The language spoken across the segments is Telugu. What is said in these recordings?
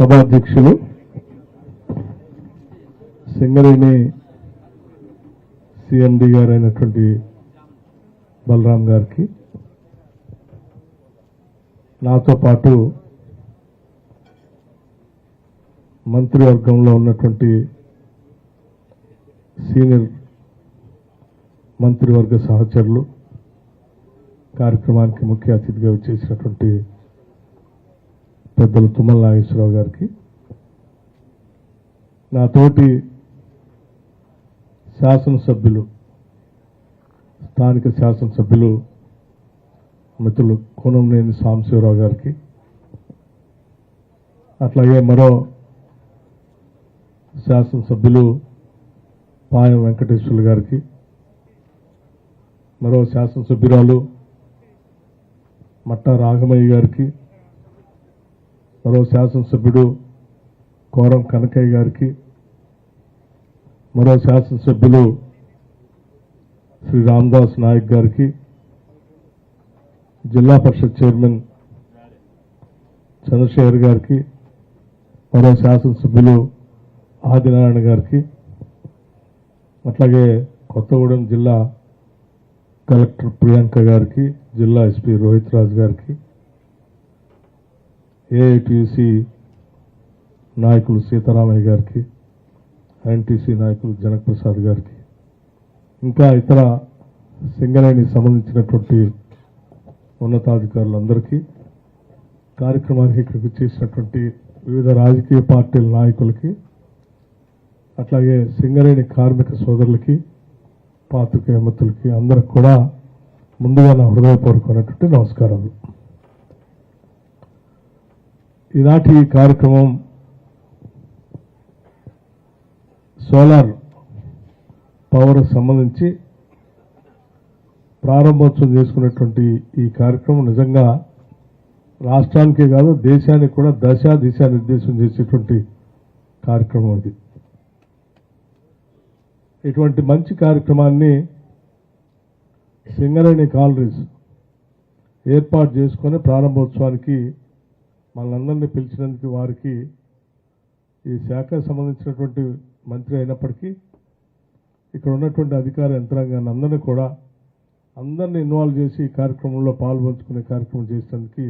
సభాధ్యక్షులు సింగరేణి సిఎండి గారు అయినటువంటి బలరాం గారికి నాతో పాటు మంత్రివర్గంలో ఉన్నటువంటి సీనియర్ మంత్రివర్గ సహచరులు కార్యక్రమానికి ముఖ్య అతిథిగా వచ్చేసినటువంటి పెద్దలు తుమ్మల నాగేశ్వరరావు గారికి. నా తోటి శాసనసభ్యులు స్థానిక శాసనసభ్యులు మిత్రులు కోనంనేని సాంబశివరావు గారికి. అట్లాగే మరో శాసనసభ్యులు పాయం వెంకటేశ్వర్లు గారికి. మరో శాసనసభ్యురాలు మట్టా రాఘమయ్య గారికి. మరో శాసనసభ్యుడు కోరం కనకయ్య గారికి మరో శాసనసభ్యులు శ్రీ రామ్దాస్ నాయక్ గారికి జిల్లా పరిషత్ చైర్మన్ చంద్రశేఖర్ గారికి మరో శాసనసభ్యులు ఆదినారాయణ గారికి అట్లాగే కొత్తగూడెం జిల్లా కలెక్టర్ ప్రియాంక గారికి జిల్లా ఎస్పీ రోహిత్ రాజ్ గారికి ఏఐటిసి నాయకులు సీతారామయ్య గారికి ఎన్టీసీ నాయకులు జనకప్రసాద్ గారికి ఇంకా ఇతర సింగరేణికి సంబంధించినటువంటి ఉన్నతాధికారులందరికీ కార్యక్రమానికి ఇక్కడికి చేసినటువంటి వివిధ రాజకీయ పార్టీల నాయకులకి అట్లాగే సింగరేణి కార్మిక సోదరులకి పాత్రికేయ మిత్రులకి అందరికి కూడా ముందుగా నా హృదయపూర్వకమైనటువంటి నమస్కారాలు. ఈనాటి ఈ కార్యక్రమం సోలార్ పవర్ సంబంధించి ప్రారంభోత్సవం చేసుకున్నటువంటి ఈ కార్యక్రమం నిజంగా రాష్ట్రానికే కాదు దేశానికి కూడా దశ దిశ నిర్దేశం చేసేటువంటి కార్యక్రమం ఇది ఇటువంటి మంచి కార్యక్రమాన్ని సింగరేణి కాలరీస్ ఏర్పాటు చేసుకొని ప్రారంభోత్సవానికి వాళ్ళందరినీ పిలిచినందుకు వారికి ఈ శాఖకు సంబంధించినటువంటి మంత్రి అయినప్పటికీ ఇక్కడ ఉన్నటువంటి అధికార యంత్రాంగాన్ని అందరినీ కూడా అందరిని ఇన్వాల్వ్ చేసి ఈ కార్యక్రమంలో పాల్పంచుకునే కార్యక్రమం చేసినందుకు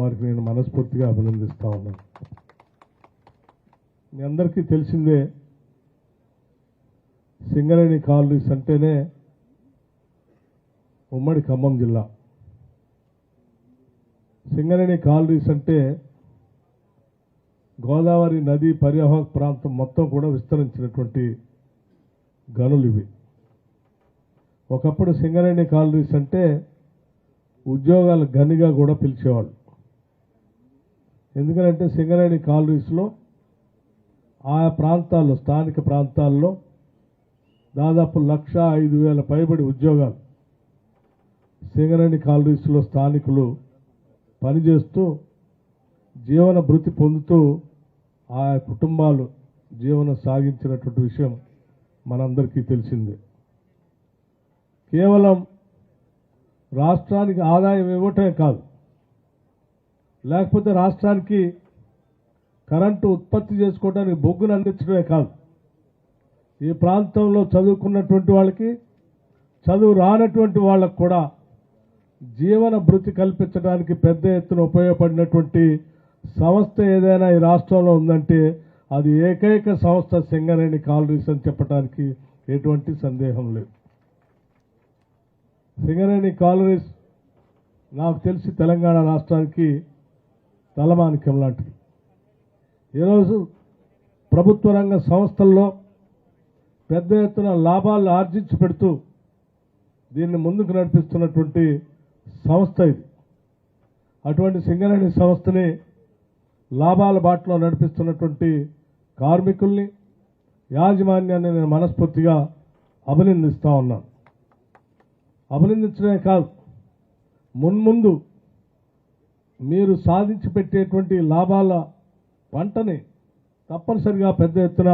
వారికి నేను మనస్ఫూర్తిగా అభినందిస్తా ఉన్నాను. మీ అందరికీ తెలిసిందే సింగరేణి కాలనీస్ అంటేనే ఉమ్మడి ఖమ్మం జిల్లా. సింగరేణి కాలనీస్ అంటే గోదావరి నది పర్యావరణ ప్రాంతం మొత్తం కూడా విస్తరించినటువంటి గనులు ఇవి. ఒకప్పుడు సింగరేణి కాలనీస్ అంటే ఉద్యోగాల గనిగా కూడా పిలిచేవాళ్ళు. ఎందుకంటే సింగరేణి కాలనీస్లో ఆయా ప్రాంతాల్లో స్థానిక ప్రాంతాల్లో దాదాపు లక్ష ఐదు వేల పైబడి ఉద్యోగాలు సింగరేణి కాలనీస్లో స్థానికులు పనిచేస్తూ జీవన భృతి పొందుతూ ఆ కుటుంబాలు జీవనం సాగించినటువంటి విషయం మనందరికీ తెలిసిందే. కేవలం రాష్ట్రానికి ఆదాయం ఇవ్వటమే కాదు లేకపోతే రాష్ట్రానికి కరెంటు ఉత్పత్తి చేసుకోవడానికి బొగ్గును అందించడమే కాదు. ఈ ప్రాంతంలో చదువుకున్నటువంటి వాళ్ళకి చదువు రానటువంటి వాళ్ళకు కూడా జీవన భృతి కల్పించడానికి పెద్ద ఎత్తున ఉపయోగపడినటువంటి సంస్థ ఏదైనా ఈ రాష్ట్రంలో ఉందంటే అది ఏకైక సంస్థ సింగరేణి కాలరీస్ అని చెప్పడానికి ఎటువంటి సందేహం లేదు. సింగరేణి కాలరీస్ నాకు తెలిసి తెలంగాణ రాష్ట్రానికి తలమానికం లాంటిది. ఈరోజు ప్రభుత్వ రంగ సంస్థల్లో పెద్ద ఎత్తున లాభాలు ఆర్జించి పెడుతూ దీన్ని ముందుకు నడిపిస్తున్నటువంటి సంస్థ ఇది. అటువంటి సింగరేణి సంస్థని లాభాల బాటలో నడిపిస్తున్నటువంటి కార్మికుల్ని యాజమాన్యాన్ని నేను మనస్ఫూర్తిగా అభినందిస్తూ ఉన్నాను. అభినందించడమే కాదు మున్ముందు మీరు సాధించి పెట్టేటువంటి లాభాల పంటని తప్పనిసరిగా పెద్ద ఎత్తున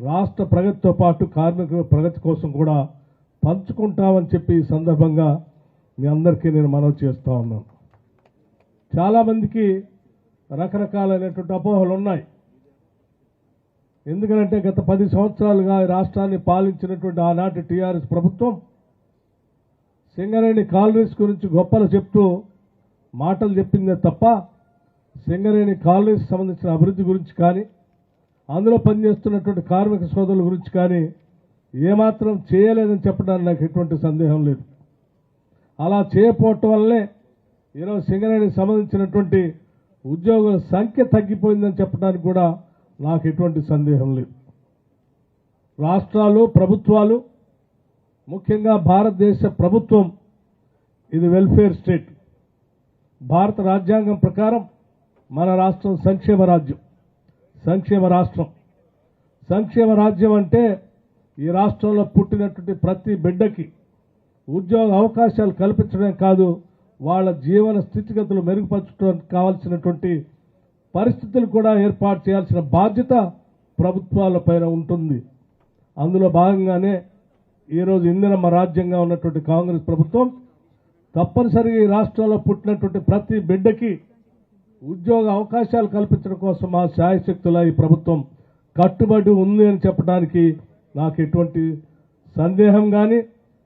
రాష్ట్ర ప్రగతితో పాటు కార్మికుల ప్రగతి కోసం కూడా పంచుకుంటామని చెప్పి ఈ సందర్భంగా మీ అందరికీ నేను మనవి చేస్తూ ఉన్నాను. చాలామందికి రకరకాలైనటువంటి అపోహలు ఉన్నాయి. ఎందుకంటే గత పది సంవత్సరాలుగా రాష్ట్రాన్ని పాలించినటువంటి ఆనాటి టీఆర్ఎస్ ప్రభుత్వం సింగరేణి కాలనీస్ గురించి గొప్పలు చెప్తూ మాటలు చెప్పిందే తప్ప సింగరేణి కాలనీస్ సంబంధించిన అభివృద్ధి గురించి కానీ అందులో పనిచేస్తున్నటువంటి కార్మిక సోదరుల గురించి కానీ ఏమాత్రం చేయలేదని చెప్పడానికి నాకు ఎటువంటి సందేహం లేదు. అలా చేయకపోవటం వల్లే ఈరోజు సింగరేణికి సంబంధించినటువంటి ఉద్యోగుల సంఖ్య తగ్గిపోయిందని చెప్పడానికి కూడా నాకు ఎటువంటి సందేహం లేదు. రాష్ట్రాలు ప్రభుత్వాలు ముఖ్యంగా భారతదేశ ప్రభుత్వం ఇది వెల్ఫేర్ స్టేట్ భారత రాజ్యాంగం ప్రకారం మన రాష్ట్రం సంక్షేమ రాజ్యం సంక్షేమ రాష్ట్రం. సంక్షేమ రాజ్యం అంటే ఈ రాష్ట్రంలో పుట్టినటువంటి ప్రతి బిడ్డకి ఉద్యోగ అవకాశాలు కల్పించడమే కాదు వాళ్ళ జీవన స్థితిగతులు మెరుగుపరచడానికి కావాల్సినటువంటి పరిస్థితులు కూడా ఏర్పాటు చేయాల్సిన బాధ్యత ప్రభుత్వాలపైన ఉంటుంది. అందులో భాగంగానే ఈరోజు ఇందిరమ్మ రాజ్యంగా ఉన్నటువంటి కాంగ్రెస్ ప్రభుత్వం తప్పనిసరిగా ఈ రాష్ట్రంలో పుట్టినటువంటి ప్రతి బిడ్డకి ఉద్యోగ అవకాశాలు కల్పించడం కోసం మా శాయశక్తుల ఈ ప్రభుత్వం కట్టుబడి ఉంది అని చెప్పడానికి నాకు ఎటువంటి సందేహం కానీ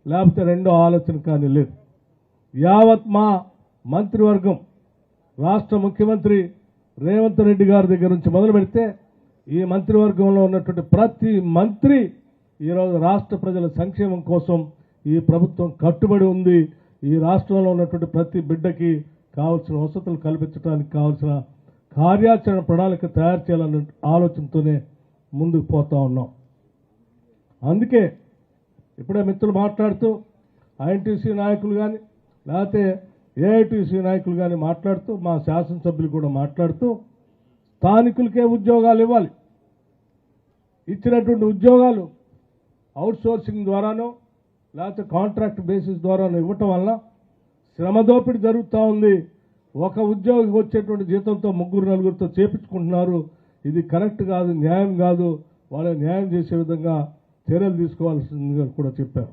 లేకపోతే రెండో ఆలోచన కానీ లేదు. యావత్ మా మంత్రివర్గం రాష్ట్ర ముఖ్యమంత్రి రేవంత్ రెడ్డి గారి దగ్గర నుంచి మొదలు పెడితే ఈ మంత్రివర్గంలో ఉన్నటువంటి ప్రతి మంత్రి ఈరోజు రాష్ట్ర ప్రజల సంక్షేమం కోసం ఈ ప్రభుత్వం కట్టుబడి ఉంది. ఈ రాష్ట్రంలో ఉన్నటువంటి ప్రతి బిడ్డకి కావాల్సిన వసతులు కల్పించడానికి కావాల్సిన కార్యాచరణ ప్రణాళిక తయారు చేయాలన్న ఆలోచనతోనే ముందుకు పోతా ఉన్నాం. అందుకే ఇప్పుడే మిత్రులు మాట్లాడుతూ ఐఎన్టీసీ నాయకులు కానీ లేకపోతే ఏఐటీసీ నాయకులు కానీ మాట్లాడుతూ మా శాసనసభ్యులు కూడా మాట్లాడుతూ స్థానికులకే ఉద్యోగాలు ఇవ్వాలి. ఇచ్చినటువంటి ఉద్యోగాలు అవుట్సోర్సింగ్ ద్వారానో లేకపోతే కాంట్రాక్ట్ బేసిస్ ద్వారానో ఇవ్వటం వల్ల శ్రమ దోపిడీ జరుగుతూ ఉంది. ఒక ఉద్యోగికి వచ్చేటువంటి జీతంతో ముగ్గురు నలుగురితో చేపించుకుంటున్నారు. ఇది కరెక్ట్ కాదు న్యాయం కాదు. వాళ్ళ న్యాయం చేసే విధంగా చర్యలు తీసుకోవాల్సిందిగా కూడా చెప్పారు.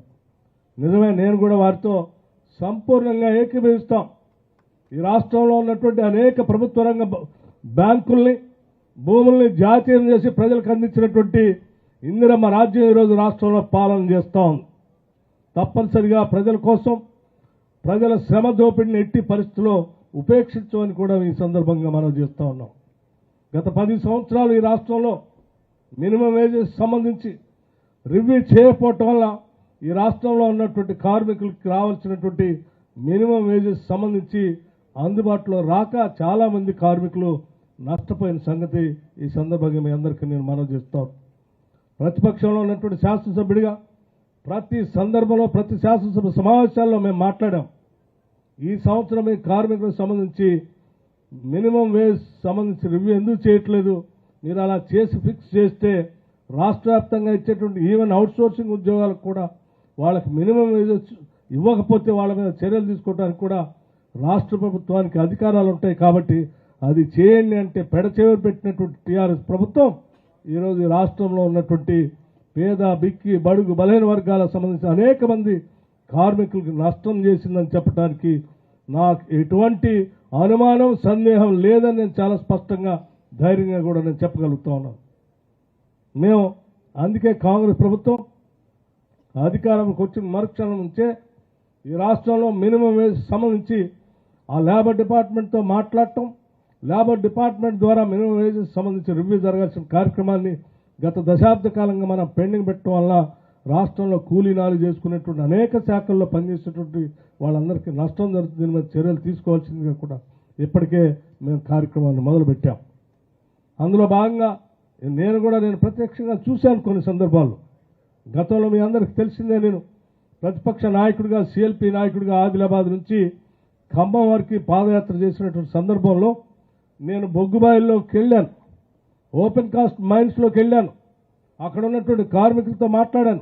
నిజమే నేను కూడా వారితో సంపూర్ణంగా ఏకీభవిస్తాం. ఈ రాష్ట్రంలో ఉన్నటువంటి అనేక ప్రభుత్వ రంగ బ్యాంకుల్ని భూముల్ని జాతీయం చేసి ప్రజలకు అందించినటువంటి ఇందిరమ్మ రాజ్యం ఈరోజు రాష్ట్రంలో పాలన చేస్తాం. ఉంది తప్పనిసరిగా ప్రజల కోసం ప్రజల శ్రమ దోపిడిని ఎట్టి పరిస్థితుల్లో ఉపేక్షించమని కూడా ఈ సందర్భంగా మనం చేస్తూ ఉన్నాం. గత పది సంవత్సరాలు ఈ రాష్ట్రంలో మినిమం వేజెస్ సంబంధించి రివ్యూ చేయకపోవటం వల్ల ఈ రాష్ట్రంలో ఉన్నటువంటి కార్మికులకు రావాల్సినటువంటి మినిమం వేజెస్ సంబంధించి అందుబాటులో రాక చాలామంది కార్మికులు నష్టపోయిన సంగతి ఈ సందర్భంగా మీ అందరికీ నేను మనవి చేస్తాను ప్రతిపక్షంలో ఉన్నటువంటి శాసనసభ్యుడిగా ప్రతి సందర్భంలో ప్రతి శాసనసభ సమావేశాల్లో మేము మాట్లాడాం. ఈ సంవత్సరం ఈ కార్మికులకు సంబంధించి మినిమం వేజ్ సంబంధించి రివ్యూ ఎందుకు చేయట్లేదు? మీరు అలా చేసి ఫిక్స్ చేస్తే రాష్ట్ర వ్యాప్తంగా ఇచ్చేటువంటి ఈవెన్ అవుట్ సోర్సింగ్ ఉద్యోగాలకు కూడా వాళ్ళకి మినిమం వేజ్ ఇవ్వకపోతే వాళ్ళ మీద చర్యలు తీసుకోవడానికి కూడా రాష్ట్ర ప్రభుత్వానికి అధికారాలు ఉంటాయి కాబట్టి అది చేయండి అంటే పెడచేవరు పెట్టినటువంటి టీఆర్ఎస్ ప్రభుత్వం ఈరోజు రాష్ట్రంలో ఉన్నటువంటి పేద బిక్కి బడుగు బలహీన వర్గాలకు సంబంధించిన అనేక మంది కార్మికులకు నష్టం చేసిందని చెప్పడానికి నాకు ఎటువంటి అనుమానం సందేహం లేదని నేను చాలా స్పష్టంగా ధైర్యంగా కూడా నేను చెప్పగలుగుతా ఉన్నాను. మేము అందుకే కాంగ్రెస్ ప్రభుత్వం అధికారంకి వచ్చిన మరుక్షణం నుంచే ఈ రాష్ట్రంలో మినిమం వేజ్ సంబంధించి ఆ లేబర్ డిపార్ట్మెంట్తో మాట్లాడటం లేబర్ డిపార్ట్మెంట్ ద్వారా మినిమం వేజెస్ సంబంధించి రివ్యూ జరగాల్సిన కార్యక్రమాన్ని గత దశాబ్ద కాలంగా మనం పెండింగ్ పెట్టడం వల్ల రాష్ట్రంలో కూలీనాలు చేసుకునేటువంటి అనేక శాఖల్లో పనిచేసేటువంటి వాళ్ళందరికీ నష్టం జరుగుతుంది. దీని మీద చర్యలు తీసుకోవాల్సిందిగా కూడా ఇప్పటికే మేము కార్యక్రమాన్ని మొదలుపెట్టాం. అందులో భాగంగా నేను కూడా నేను ప్రత్యక్షంగా చూశాను కొన్ని సందర్భాల్లో గతంలో మీ అందరికి తెలిసిందే నేను ప్రతిపక్ష నాయకుడిగా సిఎల్పి నాయకుడిగా ఆదిలాబాద్ నుంచి ఖమ్మం వరకు పాదయాత్ర చేసినటువంటి సందర్భంలో నేను బొగ్గుబాయిల్లోకి వెళ్ళాను ఓపెన్ కాస్ట్ మైన్స్లోకి వెళ్ళాను. అక్కడ ఉన్నటువంటి కార్మికులతో మాట్లాడాను.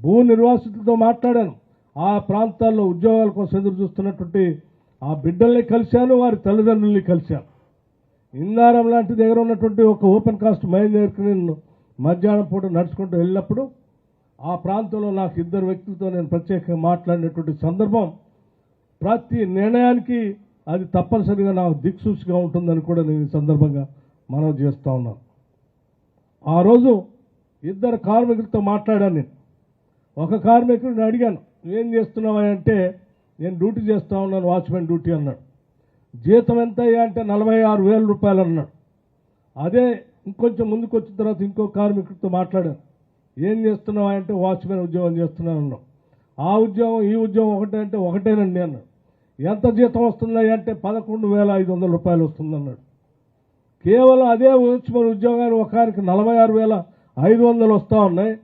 భూ నిర్వాసితులతో మాట్లాడాను. ఆ ప్రాంతాల్లో ఉద్యోగాల కోసం ఎదురు చూస్తున్నటువంటి ఆ బిడ్డల్ని కలిశాను వారి తల్లిదండ్రుల్ని కలిశాను. ఇందారం లాంటి దగ్గర ఉన్నటువంటి ఒక ఓపెన్ కాస్ట్ మైన్ దగ్గరికి నేను మధ్యాహ్నం పూట నడుచుకుంటూ వెళ్ళినప్పుడు ఆ ప్రాంతంలో నాకు ఇద్దరు వ్యక్తులతో నేను ప్రత్యేకంగా మాట్లాడినటువంటి సందర్భం ప్రతి నిర్ణయానికి అది తప్పనిసరిగా నాకు దిక్సూచిగా ఉంటుందని కూడా నేను ఈ సందర్భంగా మనం చేస్తూ ఉన్నాను. ఆ రోజు ఇద్దరు కార్మికులతో మాట్లాడాను నేను. ఒక కార్మికుడిని అడిగాను ఏం చేస్తున్నావా అంటే నేను డ్యూటీ చేస్తా ఉన్నాను వాచ్మెన్ డ్యూటీ అన్నాడు. జీతం ఎంత అంటే నలభై ఆరు వేల రూపాయలు అన్నాడు. అదే ఇంకొంచెం ముందుకు వచ్చిన తర్వాత ఇంకో కార్మికుడితో మాట్లాడాను. ఏం చేస్తున్నావు అంటే వాచ్మెన్ ఉద్యోగం చేస్తున్నాను అన్నాడు. ఆ ఉద్యోగం ఈ ఉద్యోగం ఒకటే అంటే ఒకటేనండి అన్నాడు. ఎంత జీతం వస్తున్నాయి అంటే పదకొండు వేల ఐదు వందల రూపాయలు వస్తుందన్నాడు. కేవలం అదే వాచ్మెన్ ఉద్యోగాన్ని ఒకరికి నలభై ఆరు వేల ఐదు వందలు వస్తూ ఉన్నాయి.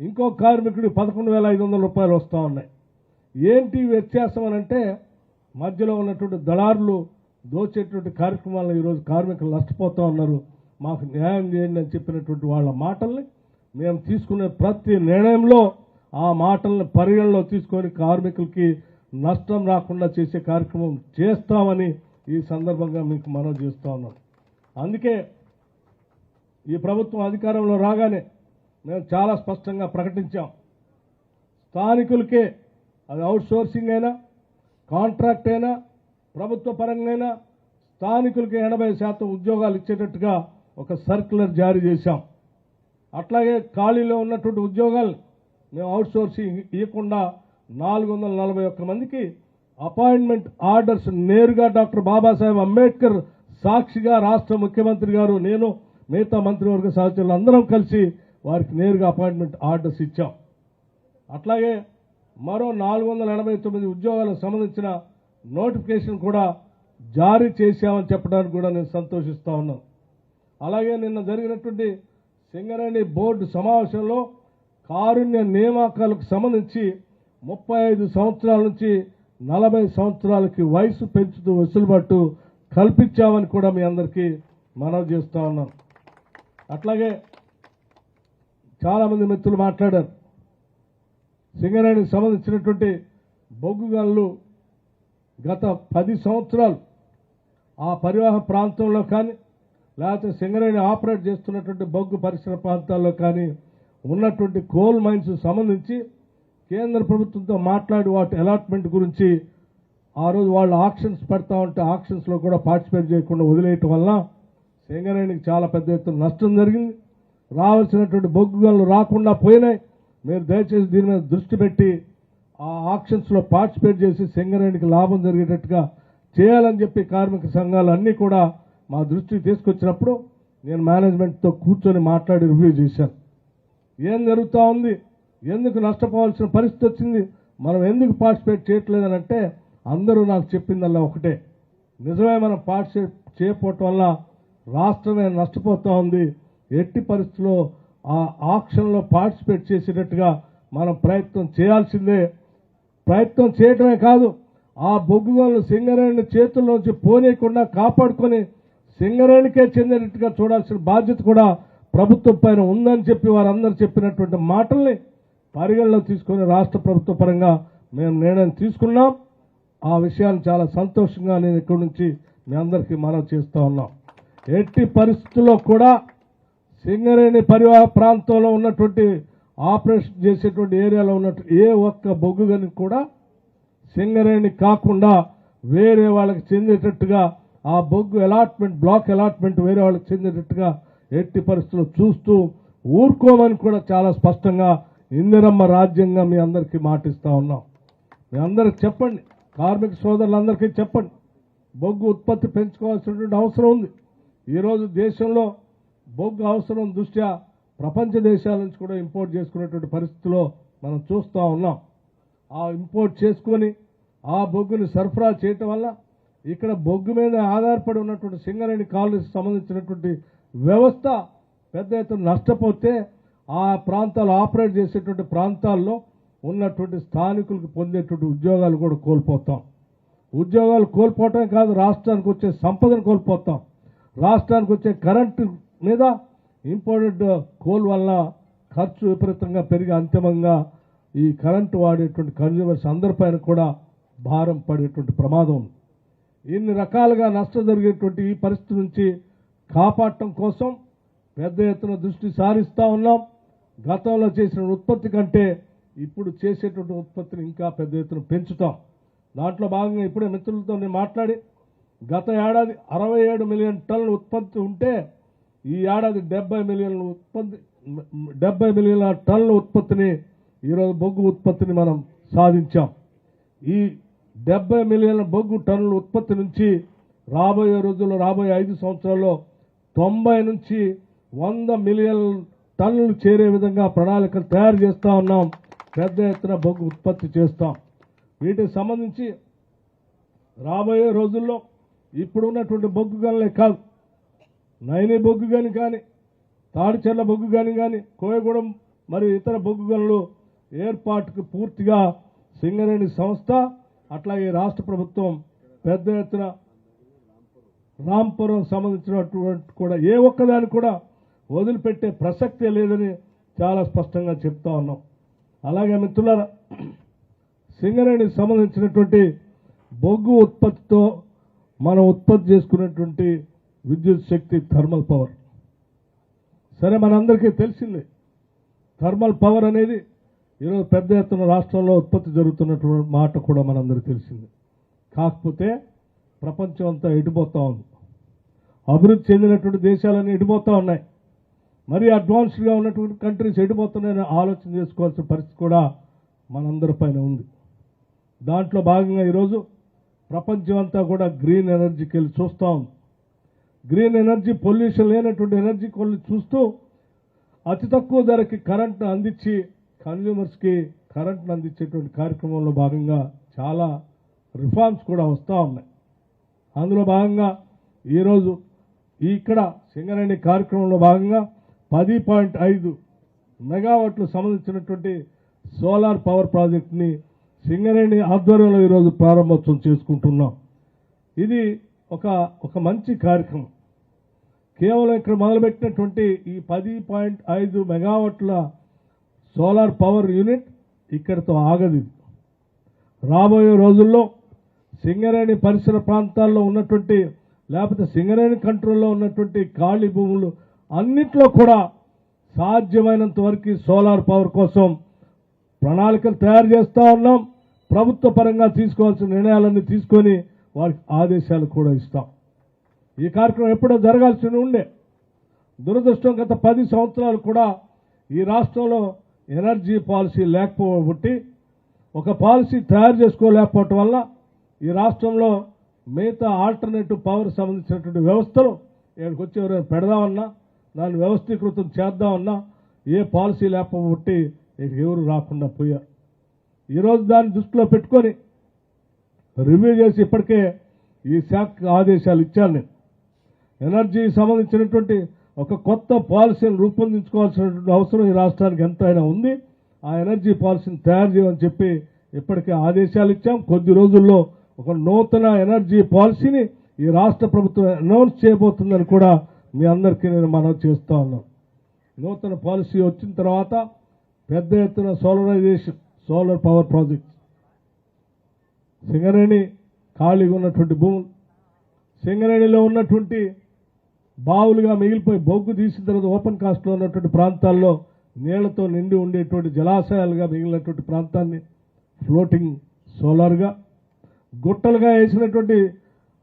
ఇంకో కార్మికుడికి పదకొండు వేల ఐదు వందల రూపాయలు వస్తూ ఉన్నాయి. ఏంటి వ్యత్యాసం అని అంటే మధ్యలో ఉన్నటువంటి దళారులు దోచేటువంటి కార్యక్రమాలను ఈరోజు కార్మికులు నష్టపోతూ ఉన్నారు. మాకు న్యాయం చేయండి అని చెప్పినటువంటి వాళ్ళ మాటల్ని మేము తీసుకునే ప్రతి నిర్ణయంలో ఆ మాటల్ని పరిగణలో తీసుకొని కార్మికులకి నష్టం రాకుండా చేసే కార్యక్రమం చేస్తామని ఈ సందర్భంగా మీకు మనం చేస్తూ ఉన్నాం. అందుకే ఈ ప్రభుత్వం అధికారంలో రాగానే మేము చాలా స్పష్టంగా ప్రకటించాం. స్థానికులకే అది అవుట్ సోర్సింగ్ అయినా కాంట్రాక్ట్ అయినా ప్రభుత్వ పరంగా అయినా స్థానికులకి ఎనభై శాతం ఉద్యోగాలు ఇచ్చేటట్టుగా ఒక సర్క్యులర్ జారీ చేశాం. అట్లాగే ఖాళీలో ఉన్నటువంటి ఉద్యోగాలు మేము అవుట్ సోర్సింగ్ ఇవ్వకుండా నాలుగు వందల నలభై ఒక్క మందికి అపాయింట్మెంట్ ఆర్డర్స్ నేరుగా డాక్టర్ బాబాసాహెబ్ అంబేద్కర్ సాక్షిగా రాష్ట్ర ముఖ్యమంత్రి గారు నేను మిగతా మంత్రివర్గ సహచరులు అందరం కలిసి వారికి నేరుగా అపాయింట్మెంట్ ఆర్డర్స్ ఇచ్చాం. అట్లాగే మరో నాలుగు వందల ఎనభై తొమ్మిది ఉద్యోగాలకు సంబంధించిన నోటిఫికేషన్ కూడా జారీ చేశామని చెప్పడానికి కూడా నేను సంతోషిస్తూ ఉన్నాను అలాగే నిన్న జరిగినటువంటి సింగరేణి బోర్డు సమావేశంలో కారుణ్య నియామకాలకు సంబంధించి ముప్పై ఐదు సంవత్సరాల నుంచి నలభై సంవత్సరాలకి వయసు పెంచుతూ వెసులుబాటు కల్పించామని కూడా మీ అందరికీ మనవి చేస్తూ ఉన్నాను అట్లాగే చాలామంది మిత్రులు మాట్లాడారు. సింగరేణికి సంబంధించినటువంటి బొగ్గు గనులు గత పది సంవత్సరాలు ఆ పరివాహ ప్రాంతంలో కానీ లేకపోతే సింగరేణి ఆపరేట్ చేస్తున్నటువంటి బొగ్గు పరిసర ప్రాంతాల్లో కానీ ఉన్నటువంటి కోల్ మైన్స్ సంబంధించి కేంద్ర ప్రభుత్వంతో మాట్లాడి వాటి అలాట్మెంట్ గురించి ఆ రోజు వాళ్ళు ఆక్షన్స్ పెడతా ఉంటే ఆక్షన్స్లో కూడా పార్టిసిపేట్ చేయకుండా వదిలేయటం వల్ల సింగరేణికి చాలా పెద్ద ఎత్తున నష్టం జరిగింది. రావాల్సినటువంటి బొగ్గు గనులు రాకుండా పోయినాయి. మీరు దయచేసి దీని మీద దృష్టి పెట్టి ఆ ఆక్షన్స్లో పార్టిసిపేట్ చేసి సింగరేణికి లాభం జరిగేటట్టుగా చేయాలని చెప్పి కార్మిక సంఘాలు అన్నీ కూడా మా దృష్టికి తీసుకొచ్చినప్పుడు నేను మేనేజ్మెంట్తో కూర్చొని మాట్లాడి రివ్యూ చేశాను. ఏం జరుగుతూ ఉంది? ఎందుకు నష్టపోవాల్సిన పరిస్థితి వచ్చింది? మనం ఎందుకు పార్టిసిపేట్ చేయట్లేదని అంటే అందరూ నాకు చెప్పిందల్లా ఒకటే. నిజమే మనం పార్టిసిపేట్ చేయకపోవటం వల్ల రాష్ట్రమే నష్టపోతూ ఉంది. ఎట్టి పరిస్థితుల్లో ఆ ఆక్షన్లో పార్టిసిపేట్ చేసేటట్టుగా మనం ప్రయత్నం చేయాల్సిందే. ప్రయత్నం చేయటమే కాదు ఆ బొగ్గు సింగరేణి చేతుల్లోంచి పోనీయకుండా కాపాడుకొని సింగరేణికే చెందినట్టుగా చూడాల్సిన బాధ్యత కూడా ప్రభుత్వం పైన ఉందని చెప్పి వారందరూ చెప్పినటువంటి మాటల్ని పరిగణలో తీసుకొని రాష్ట్ర ప్రభుత్వ పరంగా మేము నిర్ణయం తీసుకున్నాం. ఆ విషయాన్ని చాలా సంతోషంగా నేను ఇక్కడి నుంచి మీ అందరికీ మనం చేస్తూ ఉన్నాం. ఎట్టి పరిస్థితుల్లో కూడా సింగరేణి పరివాహ ప్రాంతంలో ఉన్నటువంటి ఆపరేషన్ చేసేటువంటి ఏరియాలో ఉన్నట్టు ఏ ఒక్క బొగ్గు గని కూడా సింగరేణి కాకుండా వేరే వాళ్ళకి చెందేటట్టుగా ఆ బొగ్గు అలాట్మెంట్ బ్లాక్ అలాట్మెంట్ వేరే వాళ్ళకి చెందేటట్టుగా ఎట్టి పరిస్థితుల్లో చూస్తూ ఊరుకోమని కూడా చాలా స్పష్టంగా ఇందిరమ్మ రాజ్యంగా మీ అందరికీ మాటిస్తూ ఉన్నాం. మీ అందరికి చెప్పండి. కార్మిక సోదరులందరికీ చెప్పండి. బొగ్గు ఉత్పత్తి పెంచుకోవాల్సినటువంటి అవసరం ఉంది. ఈరోజు దేశంలో బొగ్గు అవసరం దృష్ట్యా ప్రపంచ దేశాల నుంచి కూడా ఇంపోర్ట్ చేసుకునేటువంటి పరిస్థితిలో మనం చూస్తూ ఉన్నాం. ఆ ఇంపోర్ట్ చేసుకొని ఆ బొగ్గుని సరఫరా చేయటం వల్ల ఇక్కడ బొగ్గు మీద ఆధారపడి ఉన్నటువంటి సింగరేణి కాలనీకి సంబంధించినటువంటి వ్యవస్థ పెద్ద ఎత్తున నష్టపోతే ఆ ప్రాంతాలు ఆపరేట్ చేసేటువంటి ప్రాంతాల్లో ఉన్నటువంటి స్థానికులకు పొందేటువంటి ఉద్యోగాలు కూడా కోల్పోతాం. ఉద్యోగాలు కోల్పోవటమే కాదు రాష్ట్రానికి వచ్చే సంపదను కోల్పోతాం. రాష్ట్రానికి వచ్చే కరెంటు మీద ఇంపోర్టెడ్ కోల్ వల్ల ఖర్చు విపరీతంగా పెరిగి అంతిమంగా ఈ కరెంటు వాడేటువంటి కన్జ్యూమర్స్ అందరిపైన కూడా భారం పడేటువంటి ప్రమాదం. ఇన్ని రకాలుగా నష్టం జరిగేటువంటి ఈ పరిస్థితి నుంచి కాపాడటం కోసం పెద్ద ఎత్తున దృష్టి సారిస్తూ ఉన్నాం. గతంలో చేసిన ఉత్పత్తి కంటే ఇప్పుడు చేసేటువంటి ఉత్పత్తిని ఇంకా పెద్ద ఎత్తున పెంచుతాం. దాంట్లో భాగంగా ఇప్పుడే మిత్రులతో నేను మాట్లాడి గత ఏడాది అరవై ఏడు మిలియన్ టన్నుల ఉత్పత్తి ఉంటే ఈ ఏడాది డెబ్బై మిలియన్ల ఉత్పత్తి డెబ్బై మిలియన్ల టన్నుల ఉత్పత్తిని ఈరోజు బొగ్గు ఉత్పత్తిని మనం సాధించాం. ఈ డెబ్బై మిలియన్ల బొగ్గు టన్నుల ఉత్పత్తి నుంచి రాబోయే రోజుల్లో రాబోయే ఐదు సంవత్సరాల్లో తొంభై నుంచి వంద మిలియన్ టన్నులు చేరే విధంగా ప్రణాళికలు తయారు చేస్తా ఉన్నాం. పెద్ద ఎత్తున బొగ్గు ఉత్పత్తి చేస్తాం. వీటికి సంబంధించి రాబోయే రోజుల్లో ఇప్పుడు ఉన్నటువంటి బొగ్గు గనులే కాదు నయని బొగ్గు గని కానీ తాడిచెర్ల బొగ్గు గని కానీ కోయగూడెం మరియు ఇతర బొగ్గు గనులు ఏర్పాటుకు పూర్తిగా సింగరేణి సంస్థ అట్లాగే రాష్ట్ర ప్రభుత్వం పెద్ద ఎత్తున రాంపురం సంబంధించినటువంటి కూడా ఏ ఒక్కదాన్ని కూడా వదిలిపెట్టే ప్రసక్తే లేదని చాలా స్పష్టంగా చెప్తా ఉన్నాం. అలాగే మిత్రులారా సింగరేణికి సంబంధించినటువంటి బొగ్గు ఉత్పత్తితో మనం ఉత్పత్తి చేసుకున్నటువంటి విద్యుత్ శక్తి థర్మల్ పవర్. సరే మనందరికీ తెలిసిందే. థర్మల్ పవర్ అనేది ఈరోజు పెద్ద ఎత్తున రాష్ట్రంలో ఉత్పత్తి జరుగుతున్నటువంటి మాట కూడా మనందరికీ తెలిసింది. కాకపోతే ప్రపంచం అంతా ఎడిపోతూ ఉంది. అభివృద్ధి చెందినటువంటి దేశాలన్నీ ఎడిపోతూ ఉన్నాయి. మరి అడ్వాన్స్డ్గా ఉన్నటువంటి కంట్రీస్ ఎడిపోతున్నాయని ఆలోచన చేసుకోవాల్సిన పరిస్థితి కూడా మనందరి పైన ఉంది. దాంట్లో భాగంగా ఈరోజు ప్రపంచం అంతా కూడా గ్రీన్ ఎనర్జీకి వెళ్ళి చూస్తూ ఉంది. గ్రీన్ ఎనర్జీ పొల్యూషన్ లేనటువంటి ఎనర్జీ కొన్ని చూస్తూ అతి తక్కువ ధరకి కరెంట్ను అందించి కన్జ్యూమర్స్కి కరెంట్ను అందించేటువంటి కార్యక్రమంలో భాగంగా చాలా రిఫార్మ్స్ కూడా వస్తూ ఉన్నాయి. అందులో భాగంగా ఈరోజు ఇక్కడ సింగరేణి కార్యక్రమంలో భాగంగా పది పాయింట్ ఐదు మెగావాట్లు సంబంధించినటువంటి సోలార్ పవర్ ప్రాజెక్ట్ని సింగరేణి ఆధ్వర్యంలో ఈరోజు ప్రారంభోత్సవం చేసుకుంటున్నాం. ఇది ఒక ఒక మంచి కార్యక్రమం. కేవలం ఇక్కడ మొదలుపెట్టినటువంటి ఈ పది పాయింట్ ఐదు మెగావాట్ల సోలార్ పవర్ యూనిట్ ఇక్కడితో ఆగదు రాబోయే రోజుల్లో సింగరేణి పరిసర ప్రాంతాల్లో ఉన్నటువంటి లేకపోతే సింగరేణి కంట్రోల్లో ఉన్నటువంటి ఖాళీ భూములు అన్నిట్లో కూడా సాధ్యమైనంత వరకు సోలార్ పవర్ కోసం ప్రణాళికలు తయారు చేస్తూ ఉన్నాం. ప్రభుత్వ పరంగా తీసుకోవాల్సిన నిర్ణయాలన్నీ తీసుకొని వారికి ఆదేశాలు కూడా ఇస్తాం. ఈ కార్యక్రమం ఎప్పుడో జరగాల్సి ఉండే. దురదృష్టం గత పది సంవత్సరాలు కూడా ఈ రాష్ట్రంలో ఎనర్జీ పాలసీ లేకపోబట్టి ఒక పాలసీ తయారు చేసుకోలేకపోవటం వల్ల ఈ రాష్ట్రంలో మిగతా ఆల్టర్నేటివ్ పవర్ సంబంధించినటువంటి వ్యవస్థలు ఇక్కడికి వచ్చి ఎవరైనా పెడదామన్నా దాన్ని వ్యవస్థీకృతం చేద్దామన్నా ఏ పాలసీ లేకపోబట్టి ఇక ఎవరు రాకుండా పోయారు. ఈరోజు దాన్ని దృష్టిలో పెట్టుకొని రివ్యూ చేసి ఇప్పటికే ఈ శాఖ ఆదేశాలు ఇచ్చాను నేను. ఎనర్జీ సంబంధించినటువంటి ఒక కొత్త పాలసీని రూపొందించుకోవాల్సినటువంటి అవసరం ఈ రాష్ట్రానికి ఎంతైనా ఉంది. ఆ ఎనర్జీ పాలసీని తయారు చేయమని చెప్పి ఇప్పటికే ఆదేశాలు ఇచ్చాం. కొద్ది రోజుల్లో ఒక నూతన ఎనర్జీ పాలసీని ఈ రాష్ట్ర ప్రభుత్వం అనౌన్స్ చేయబోతుందని కూడా మీ అందరికీ నేను మనం చేస్తూ ఉన్నాను. నూతన పాలసీ వచ్చిన తర్వాత పెద్ద ఎత్తున solarization solar power project Singareni ఖాళీగా ఉన్నటువంటి భూములు సింగరేణిలో ఉన్నటువంటి బావులుగా మిగిలిపోయి బొగ్గు తీసిన తర్వాత ఓపెన్ కాస్ట్లో ఉన్నటువంటి ప్రాంతాల్లో నీళ్ళతో నిండి ఉండేటువంటి జలాశయాలుగా మిగిలినటువంటి ప్రాంతాన్ని ఫ్లోటింగ్ సోలార్గా గుట్టలుగా వేసినటువంటి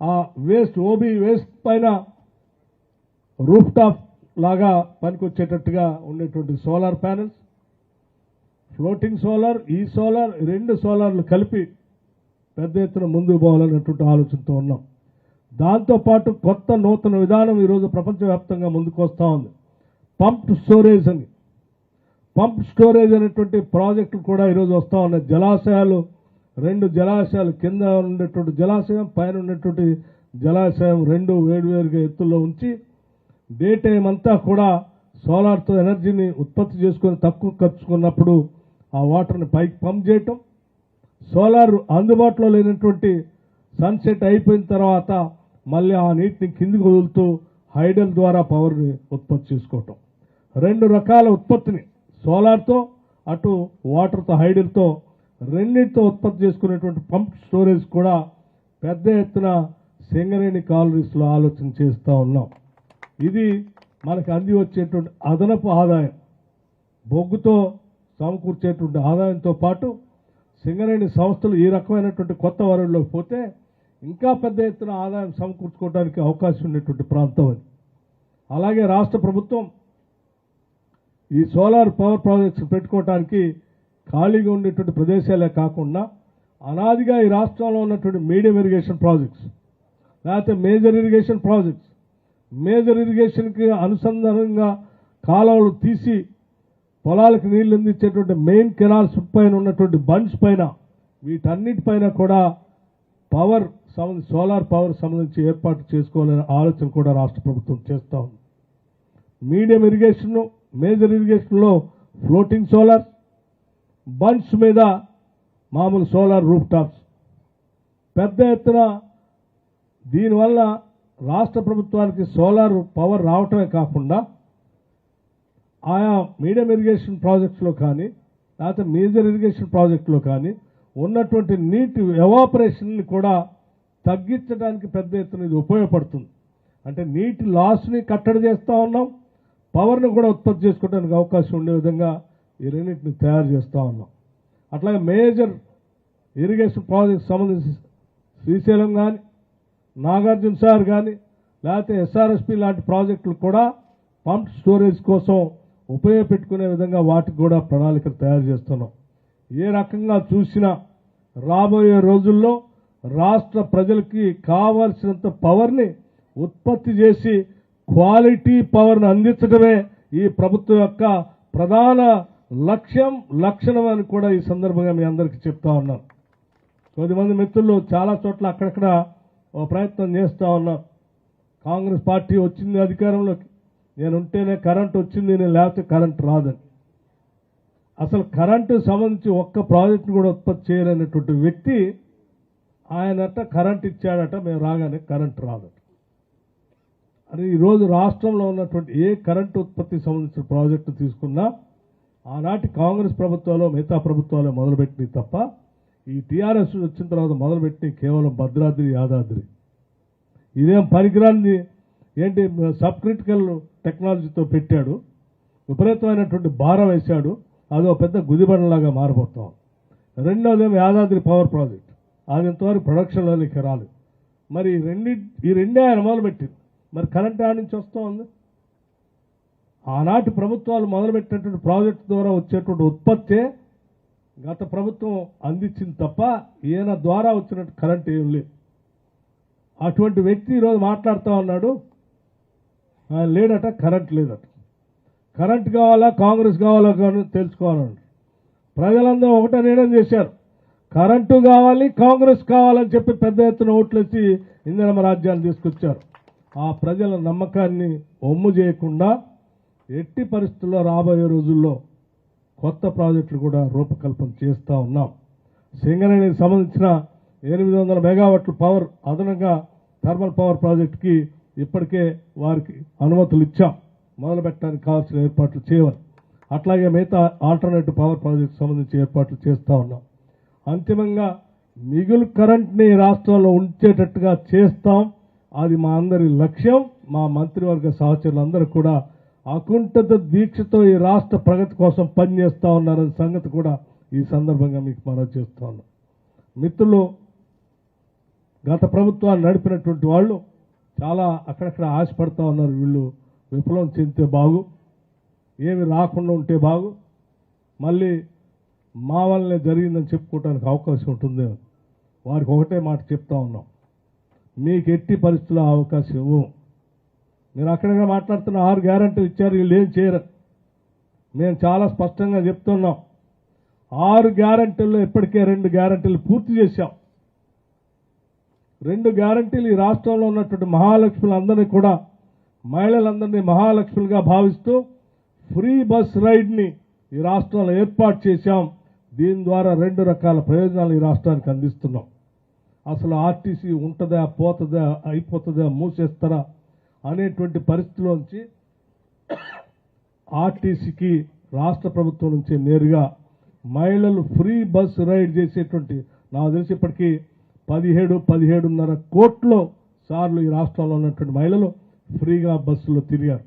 ఆ వేస్ట్ ఓబీ వేస్ట్ పైన రూఫ్ టాప్ లాగా పనికొచ్చేటట్టుగా ఉండేటువంటి సోలార్ ప్యానెల్స్. ఫ్లోటింగ్ సోలార్ ఈ సోలార్ రెండు సోలార్లు కలిపి పెద్ద ఎత్తున ముందుకు పోవాలన్నటువంటి ఆలోచనతో ఉన్నాం. దాంతోపాటు కొత్త నూతన విధానం ఈరోజు ప్రపంచవ్యాప్తంగా ముందుకు వస్తూ ఉంది. పంప్ స్టోరేజ్ అని. పంప్ స్టోరేజ్ అనేటువంటి ప్రాజెక్టులు కూడా ఈరోజు వస్తూ ఉన్నాయి. జలాశయాలు రెండు జలాశయాలు కింద ఉండేటువంటి జలాశయం పైన ఉండేటువంటి జలాశయం రెండు వేరువేరుగా ఎత్తుల్లో ఉంచి డే టైం అంతా కూడా సోలార్తో ఎనర్జీని ఉత్పత్తి చేసుకొని తక్కువ ఖర్చుకున్నప్పుడు ఆ వాటర్ని పైకి పంప్ చేయటం సోలార్ అందుబాటులో లేనటువంటి సన్సెట్ అయిపోయిన తర్వాత మళ్ళీ ఆ నీటిని కిందికి వదులుతూ హైడల్ ద్వారా పవర్ని ఉత్పత్తి చేసుకోవటం. రెండు రకాల ఉత్పత్తిని సోలార్తో అటు వాటర్తో హైడల్తో రెండింటితో ఉత్పత్తి చేసుకునేటువంటి పంప్ స్టోరేజ్ కూడా పెద్ద ఎత్తున సింగరేణి కాలనీస్లో ఆలోచన చేస్తూ ఉన్నాం. ఇది మనకు అంది వచ్చేటువంటి అదనపు ఆదాయం. బొగ్గుతో సమకూర్చేటువంటి ఆదాయంతో పాటు సింగరేణి సంస్థలు ఈ రకమైనటువంటి కొత్త వనరుల్లోకి పోతే ఇంకా పెద్ద ఎత్తున ఆదాయం సమకూర్చుకోవడానికి అవకాశం ఉండేటువంటి ప్రాంతం అది. అలాగే రాష్ట్ర ప్రభుత్వం ఈ సోలార్ పవర్ ప్రాజెక్ట్స్ పెట్టుకోవడానికి ఖాళీగా ఉండేటువంటి ప్రదేశాలే కాకుండా అనాదిగా ఈ రాష్ట్రంలో ఉన్నటువంటి మీడియం ఇరిగేషన్ ప్రాజెక్ట్స్ లేకపోతే మేజర్ ఇరిగేషన్ ప్రాజెక్ట్స్ మేజర్ ఇరిగేషన్కి అనుసంధానంగా కాలువలు తీసి పొలాలకు నీళ్ళు అందించేటువంటి మెయిన్ కెనాల్స్ పైన ఉన్నటువంటి బండ్స్ పైన వీటన్నిటిపైన కూడా పవర్ సంబంధించి సోలార్ పవర్ సంబంధించి ఏర్పాటు చేసుకోవాలనే ఆలోచన కూడా రాష్ట్ర ప్రభుత్వం చేస్తూ ఉంది. మీడియం ఇరిగేషన్ మేజర్ ఇరిగేషన్లో ఫ్లోటింగ్ సోలార్ బండ్స్ మీద మామూలు సోలార్ రూఫ్ టాప్స్ పెద్ద ఎత్తున దీనివల్ల రాష్ట్ర ప్రభుత్వానికి సోలార్ పవర్ రావటమే కాకుండా ఆయా మీడియం ఇరిగేషన్ ప్రాజెక్ట్స్లో కానీ లేకపోతే మేజర్ ఇరిగేషన్ ప్రాజెక్టులో కానీ ఉన్నటువంటి నీటి ఎవాపరేషన్ని కూడా తగ్గించడానికి పెద్ద ఎత్తున ఇది ఉపయోగపడుతుంది. అంటే నీటి లాస్ని కట్టడి చేస్తూ ఉన్నాం పవర్ని కూడా ఉత్పత్తి చేసుకోవడానికి అవకాశం ఉండే విధంగా ఈ రెండింటిని తయారు చేస్తూ ఉన్నాం. అట్లాగే మేజర్ ఇరిగేషన్ ప్రాజెక్ట్ సంబంధించి శ్రీశైలం కానీ నాగార్జున సార్ కానీ లేకపోతే ఎస్ఆర్ఎస్పి లాంటి ప్రాజెక్టులు కూడా పంప్ స్టోరేజ్ కోసం ఉపయోగపెట్టుకునే విధంగా వాటికి కూడా ప్రణాళికలు తయారు చేస్తున్నాం. ఏ రకంగా చూసినా రాబోయే రోజుల్లో రాష్ట్ర ప్రజలకి కావాల్సినంత పవర్ని ఉత్పత్తి చేసి క్వాలిటీ పవర్ని అందించడమే ఈ ప్రభుత్వం యొక్క ప్రధాన లక్ష్యం లక్షణం అని కూడా ఈ సందర్భంగా మీ అందరికీ చెప్తా ఉన్నాను కొద్దిమంది మిత్రులు చాలా చోట్ల అక్కడక్కడ ప్రయత్నం చేస్తూ ఉన్నాం కాంగ్రెస్ పార్టీ వచ్చింది అధికారంలోకి. నేను ఉంటేనే కరెంట్ వచ్చింది నేను లేకపోతే కరెంట్ రాదని. అసలు కరెంటు సంబంధించి ఒక్క ప్రాజెక్టును కూడా ఉత్పత్తి చేయలేనటువంటి వ్యక్తి ఆయనట కరెంట్ ఇచ్చాడట మేము రాగానే కరెంట్ రాదట అది ఈరోజు రాష్ట్రంలో ఉన్నటువంటి ఏ కరెంటు ఉత్పత్తికి సంబంధించిన ప్రాజెక్టు తీసుకున్నా ఆనాటి కాంగ్రెస్ ప్రభుత్వాలు మిగతా ప్రభుత్వాలు మొదలుపెట్టినవి తప్ప ఈ టీఆర్ఎస్ వచ్చిన తర్వాత మొదలుపెట్టి కేవలం భద్రాద్రి యాదాద్రి. ఇదేం పరికరాన్ని ఏంటి సబ్ క్రిటికల్ టెక్నాలజీతో పెట్టాడు. విపరీతమైనటువంటి భారం వేశాడు. అదో పెద్ద గుదిబండలాగా మారిపోతాం రెండోదేమో యాదాద్రి పవర్ ప్రాజెక్ట్. అది ఇంతవరకు ప్రొడక్షన్లోనికి రాలేదు మరి రెండి ఈ రెండే ఆయన మొదలుపెట్టింది మరి కరెంట్ ఆడి నుంచి వస్తూ ఉంది. ఆనాటి ప్రభుత్వాలు మొదలుపెట్టినటువంటి ప్రాజెక్టు ద్వారా వచ్చేటువంటి ఉత్పత్తే గత ప్రభుత్వం అందించింది తప్ప ఈయన ద్వారా వచ్చినట్టు కరెంట్ ఏం లేదు. అటువంటి వ్యక్తి ఈరోజు మాట్లాడుతూ ఉన్నాడు. లేడట కరెంట్ లేదట. కరెంట్ కావాలా కాంగ్రెస్ కావాలా కానీ తెలుసుకోవాలండి. ప్రజలందరూ ఒకటే నిర్ణయం చేశారు. కరెంటు కావాలి కాంగ్రెస్ కావాలని చెప్పి పెద్ద ఎత్తున ఓట్లేసి ఇందిరమ్మ రాజ్యాన్ని తీసుకొచ్చారు. ఆ ప్రజల నమ్మకాన్ని ఒమ్ము చేయకుండా ఎట్టి పరిస్థితుల్లో రాబోయే రోజుల్లో కొత్త ప్రాజెక్టులు కూడా రూపకల్పన చేస్తూ ఉన్నాం. సింగరేణికి సంబంధించిన ఎనిమిది వందల మెగావాట్ల పవర్ అదనంగా థర్మల్ పవర్ ప్రాజెక్టుకి ఇప్పటికే వారికి అనుమతులు ఇచ్చాం మొదలు పెట్టడానికి కావాల్సిన ఏర్పాట్లు చేయమని అట్లాగే మిగతా ఆల్టర్నేటివ్ పవర్ ప్రాజెక్ట్ సంబంధించి ఏర్పాట్లు చేస్తూ ఉన్నాం. అంతిమంగా మిగులు కరెంట్ని రాష్ట్రంలో ఉంచేటట్టుగా చేస్తాం. అది మా అందరి లక్ష్యం. మా మంత్రివర్గ సహచరులందరూ కూడా అకుంఠత దీక్షతో ఈ రాష్ట్ర ప్రగతి కోసం పనిచేస్తూ ఉన్నారనే సంగతి కూడా ఈ సందర్భంగా మీకు మనం చేస్తూ ఉన్నాం. మిత్రులు గత ప్రభుత్వాన్ని నడిపినటువంటి వాళ్ళు చాలా అక్కడక్కడ ఆశపడతా ఉన్నారు వీళ్ళు. విప్లవం చెందితే బాగు. ఏమి రాకుండా ఉంటే బాగు. మళ్ళీ మా వల్లనే జరిగిందని చెప్పుకోవడానికి అవకాశం ఉంటుంది. వారికి ఒకటే మాట చెప్తా ఉన్నాం. మీకు ఎట్టి పరిస్థితుల్లో అవకాశం ఇవ్వం. మీరు అక్కడక్కడ మాట్లాడుతున్న ఆరు గ్యారంటీలు ఇచ్చారు. వీళ్ళు ఏం చేయరు. మేము చాలా స్పష్టంగా చెప్తున్నాం. ఆరు గ్యారంటీల్లో ఇప్పటికే రెండు గ్యారంటీలు పూర్తి చేశాం. రెండు గ్యారంటీలు ఈ రాష్ట్రంలో ఉన్నటువంటి మహాలక్ష్ములందరినీ కూడా మహిళలందరినీ మహాలక్ష్ములుగా భావిస్తూ ఫ్రీ బస్ రైడ్ని ఈ రాష్ట్రంలో ఏర్పాటు చేశాం. దీని ద్వారా రెండు రకాల ప్రయోజనాలు ఈ రాష్ట్రానికి అందిస్తున్నాం. అసలు ఆర్టీసీ ఉంటుందా పోతుందా అయిపోతుందా మూసేస్తారా అనేటువంటి పరిస్థితిలోంచి ఆర్టీసీకి రాష్ట్ర ప్రభుత్వం నుంచి నేరుగా మహిళలు ఫ్రీ బస్ రైడ్ చేసేటువంటి నాకు తెలిసి ఇప్పటికీ పదిహేడు పదిహేడున్నర కోట్ల సార్లు ఈ రాష్ట్రంలో ఉన్నటువంటి మహిళలు ఫ్రీగా బస్సులో తిరిగారు.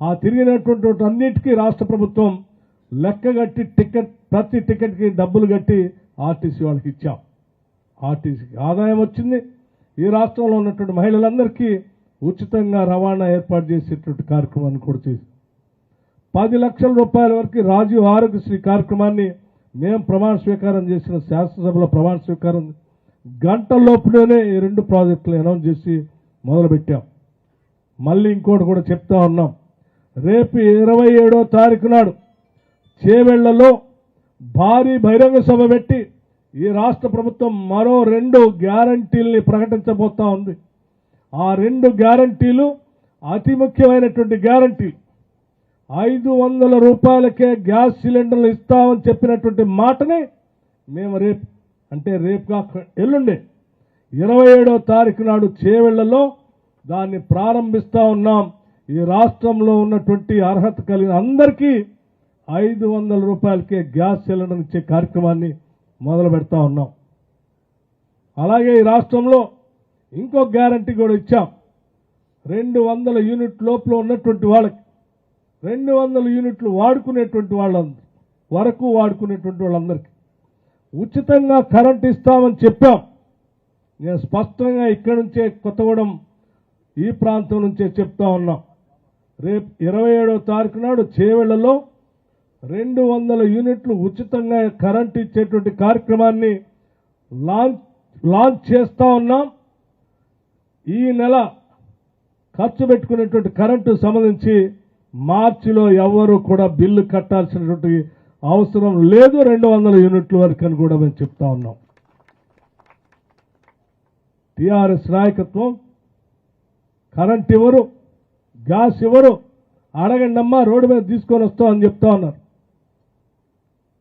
ఆ తిరిగినటువంటి అన్నిటికీ రాష్ట్ర ప్రభుత్వం లెక్క కట్టి టికెట్ ప్రతి టికెట్కి డబ్బులు కట్టి ఆర్టీసీ వాళ్ళకి ఇచ్చాం. ఆర్టీసీకి ఆదాయం వచ్చింది. ఈ రాష్ట్రంలో ఉన్నటువంటి మహిళలందరికీ ఉచితంగా రవాణా ఏర్పాటు చేసేటువంటి కార్యక్రమాన్ని కూడా చేసి పది లక్షల రూపాయల వరకు రాజీవ్ ఆరోగ్యశ్రీ కార్యక్రమాన్ని మేము ప్రమాణ స్వీకారం చేసిన శాసనసభలో ప్రమాణ స్వీకారం గంటల్లోపులోనే ఈ రెండు ప్రాజెక్టులు అనౌన్స్ చేసి మొదలుపెట్టాం. మళ్ళీ ఇంకోటి కూడా చెప్తా ఉన్నాం. రేపు ఇరవై ఏడో తారీఖు నాడు చేవెళ్ళలో భారీ బహిరంగ సభ పెట్టి ఈ రాష్ట్ర ప్రభుత్వం మరో రెండు గ్యారంటీల్ని ప్రకటించబోతా ఉంది. ఆ రెండు గ్యారంటీలు అతి ముఖ్యమైనటువంటి గ్యారంటీ. ఐదు వందల రూపాయలకే గ్యాస్ సిలిండర్లు ఇస్తామని చెప్పినటువంటి మాటని మేము రేపు అంటే రేపు కాక ఎల్లుండే ఇరవై ఏడో తారీఖు నాడు చేవెళ్ళలో దాన్ని ప్రారంభిస్తూ ఉన్నాం. ఈ రాష్ట్రంలో ఉన్నటువంటి అర్హత కలిగిన అందరికీ ఐదు వందల రూపాయలకే గ్యాస్ సిలిండర్ ఇచ్చే కార్యక్రమాన్ని మొదలు పెడతా ఉన్నాం. అలాగే ఈ రాష్ట్రంలో ఇంకో గ్యారంటీ కూడా ఇచ్చాం. రెండు వందల యూనిట్ లోపల ఉన్నటువంటి వాళ్ళకి రెండు వందల యూనిట్లు వాడుకునేటువంటి వాళ్ళ వరకు వాడుకునేటువంటి వాళ్ళందరికీ ఉచితంగా కరెంట్ ఇస్తామని చెప్పాం. నేను స్పష్టంగా ఇక్కడి నుంచే కొత్తగూడెం ఈ ప్రాంతం నుంచే చెప్తా ఉన్నాం. రేపు ఇరవై ఏడో తారీఖు నాడు చేవెళ్ళలో రెండు వందల యూనిట్లు ఉచితంగా కరెంట్ ఇచ్చేటువంటి కార్యక్రమాన్ని లాంచ్ లాంచ్ చేస్తూ ఉన్నాం. ఈ నెల ఖర్చు పెట్టుకునేటువంటి కరెంటు సంబంధించి మార్చిలో ఎవరు కూడా బిల్లు కట్టాల్సినటువంటి అవసరం లేదు రెండు వందల యూనిట్ల వరకు అని కూడా మేము చెప్తా ఉన్నాం. టీఆర్ఎస్ నాయకత్వం కరెంట్ ఇవ్వరు గ్యాస్ ఇవ్వరు అడగండమ్మా రోడ్డు మీద తీసుకొని వస్తాం అని చెప్తా ఉన్నారు.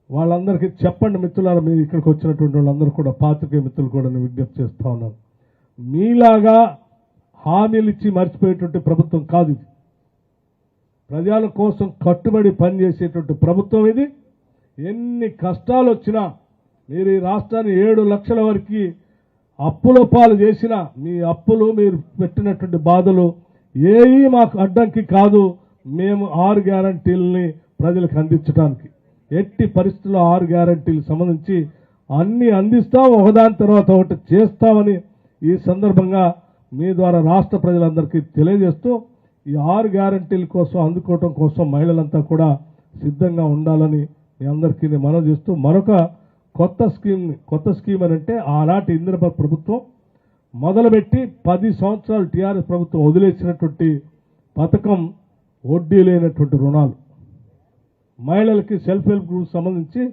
వాళ్ళందరికీ చెప్పండి మిత్రులారా మీరు ఇక్కడికి వచ్చినటువంటి వాళ్ళందరూ కూడా పాత్రికే మిత్రులు కూడా నేను విజ్ఞప్తి చేస్తూ ఉన్నాను. మీలాగా హామీలు ఇచ్చి మర్చిపోయేటువంటి ప్రభుత్వం కాదు ఇది. ప్రజల కోసం కట్టుబడి పనిచేసేటువంటి ప్రభుత్వం ఇది. ఎన్ని కష్టాలు వచ్చినా మీరు ఈ రాష్ట్రాన్ని ఏడు లక్షల వరకు అప్పుల పాలు చేసినా మీ అప్పులు మీరు పెట్టినటువంటి బాధలు ఏవి మాకు అడ్డంకి కాదు. మేము ఆరు గ్యారంటీలని ప్రజలకు అందించడానికి ఎట్టి పరిస్థితుల్లో ఆరు గ్యారంటీలు సంబంధించి అన్ని అందిస్తాం ఒకదాని తర్వాత ఒకటి చేస్తామని ఈ సందర్భంగా మీ ద్వారా రాష్ట్ర ప్రజలందరికీ తెలియజేస్తూ ఈ ఆరు గ్యారంటీల కోసం అందుకోవటం కోసం మహిళలంతా కూడా సిద్ధంగా ఉండాలని మీ అందరికీ నేను చేస్తూ మరొక కొత్త స్కీమ్ కొత్త స్కీమ్ అని అంటే ఆనాటి ఇందిరప ప్రభుత్వం మొదలుపెట్టి పది సంవత్సరాలు టీఆర్ఎస్ ప్రభుత్వం వదిలేసినటువంటి పథకం వడ్డీ లేనటువంటి రుణాలు. మహిళలకి సెల్ఫ్ హెల్ప్ గ్రూప్ సంబంధించి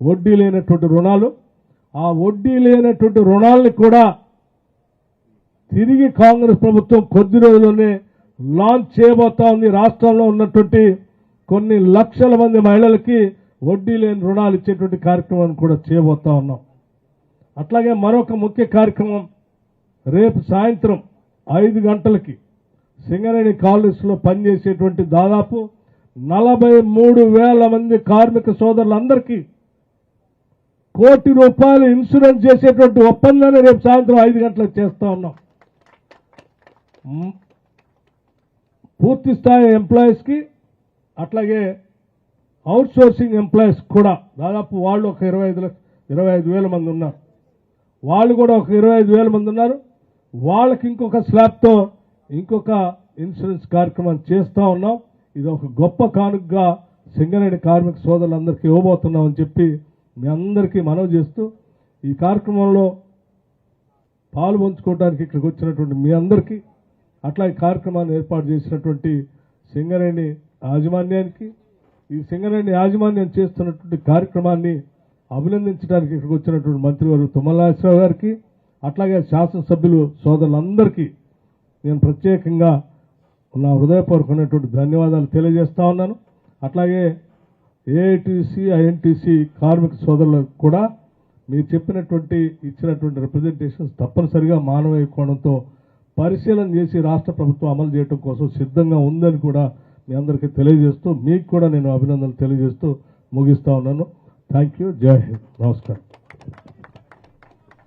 వడ్డీ లేనటువంటి రుణాలు. ఆ వడ్డీ లేనటువంటి రుణాలని కూడా తిరిగి కాంగ్రెస్ ప్రభుత్వం కొద్ది రోజుల్లోనే లాంచ్ చేయబోతా ఉంది. రాష్ట్రంలో ఉన్నటువంటి కొన్ని లక్షల మంది మహిళలకి వడ్డీ లేని రుణాలు ఇచ్చేటువంటి కార్యక్రమాన్ని కూడా చేయబోతా ఉన్నాం. అట్లాగే మరొక ముఖ్య కార్యక్రమం రేపు సాయంత్రం ఐదు గంటలకి సింగరేణి కాలనీస్లో పనిచేసేటువంటి దాదాపు నలభై మూడు వేల మంది కార్మిక సోదరులందరికీ కోటి రూపాయలు ఇన్సూరెన్స్ చేసేటువంటి ఒప్పందాన్ని రేపు సాయంత్రం ఐదు గంటలకు చేస్తూ ఉన్నాం. పూర్తి స్థాయి ఎంప్లాయీస్కి అట్లాగే అవుట్ సోర్సింగ్ ఎంప్లాయీస్ కూడా దాదాపు వాళ్ళు ఒక ఇరవై ఐదు ఇరవై ఐదు వేల మంది ఉన్నారు. వాళ్ళు కూడా ఒక ఇరవై ఐదు వేల మంది ఉన్నారు. వాళ్ళకి ఇంకొక స్లాబ్తో ఇంకొక ఇన్సూరెన్స్ కార్యక్రమం చేస్తూ ఉన్నాం. ఇది ఒక గొప్ప కానుకగా సింగరేణి కార్మిక సోదరులందరికీ ఇవ్వబోతున్నామని చెప్పి మీ అందరికీ మనవి చేస్తూ ఈ కార్యక్రమంలో పాలు పంచుకోవడానికి ఇక్కడికి వచ్చినటువంటి మీ అందరికీ అట్లా ఈ కార్యక్రమాన్ని ఏర్పాటు చేసినటువంటి సింగరేణి యాజమాన్యానికి ఈ సింగరేణి యాజమాన్యం చేస్తున్నటువంటి కార్యక్రమాన్ని అభినందించడానికి ఇక్కడికి వచ్చినటువంటి మంత్రివారు తుమ్మలాశ్వరరావు గారికి అట్లాగే శాసనసభ్యులు సోదరులందరికీ నేను ప్రత్యేకంగా నా హృదయపూర్వకమైనటువంటి ధన్యవాదాలు తెలియజేస్తా ఉన్నాను. అట్లాగే ఏఐటీసీ ఐఎన్టీసీ కార్మిక సోదరులకు కూడా మీరు చెప్పినటువంటి ఇచ్చినటువంటి రిప్రజెంటేషన్స్ తప్పనిసరిగా మానవీయ కోణంతో పరిశీలన చేసి రాష్ట్ర ప్రభుత్వం అమలు చేయడం కోసం సిద్ధంగా ఉందని కూడా మీ అందరికీ తెలియజేస్తూ మీకు కూడా నేను అభినందనలు తెలియజేస్తూ ముగిస్తా ఉన్నాను. థ్యాంక్ యూ జై హింద్. నమస్కారం.